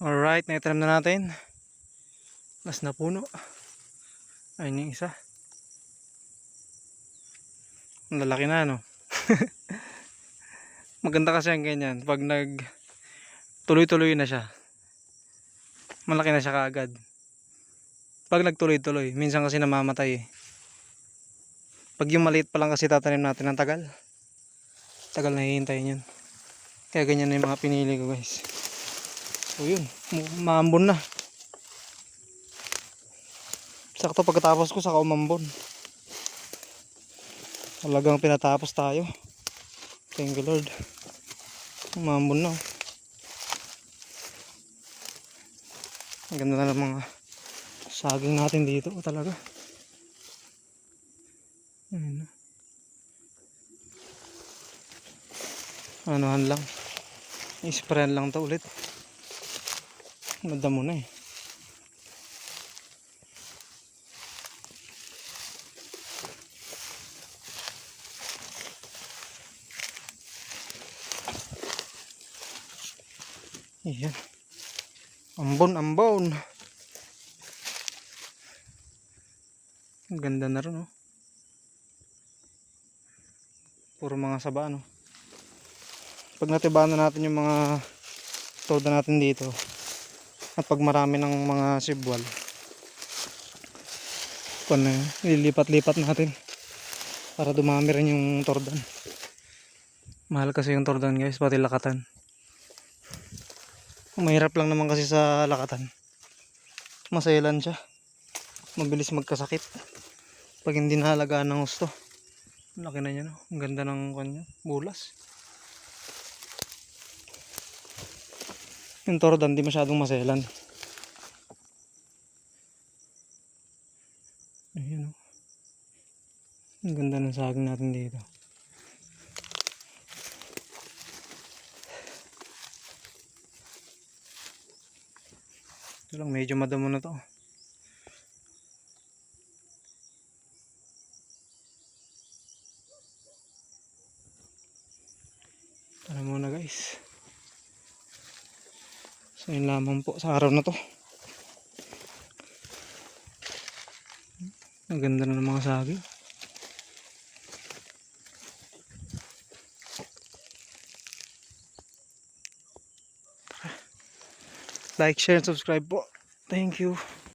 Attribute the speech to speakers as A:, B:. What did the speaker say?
A: Alright, naitram na natin. Mas na puno. Ayun yung isa. Ang lalaki na, no? Maganda kasi ang ganyan. Pag nag tuloy-tuloy na siya. Malaki na siya kaagad. Pag nagtuloy-tuloy, minsan kasi namamatay eh. Pag yung maliit pa lang kasi tatanim natin ng tagal. Tagal na hihintayin yun. Kaya ganyan na yung mga pinili ko guys. So yun, mu- maambon na. Sakto pagkatapos ko sa umambon. Talagang pinatapos tayo. Thank you Lord. Umambon na. oh. Ang ganda na mga saging natin dito oh, talaga. Ayun na. Anuhan lang. Isprayan lang to ulit. Madamo na eh. Ayan. Ambon, ambon. Ang ganda na rin, oh. Puro mga saba, no? Pag natibaan na natin yung mga toda natin dito, at pag marami ng mga sibwal, kung na, lilipat-lipat natin para dumami rin yung tordan. Mahal kasi yung tordan guys, pati lakatan. Mahirap lang naman kasi sa lakatan. Maselan siya. Mabilis magkasakit. Pag hindi nahalagaan ng gusto. Laki na niya no. Ang ganda ng kanya. Bulas. Yung tordan di masyadong maselan. Ayun o. Ang ganda ng saging natin dito. Ito lang, medyo madamo na to. Tara muna guys. So yun lamang po sa araw na to. Ang na ng mga saging. Like, share, and subscribe po. Thank you.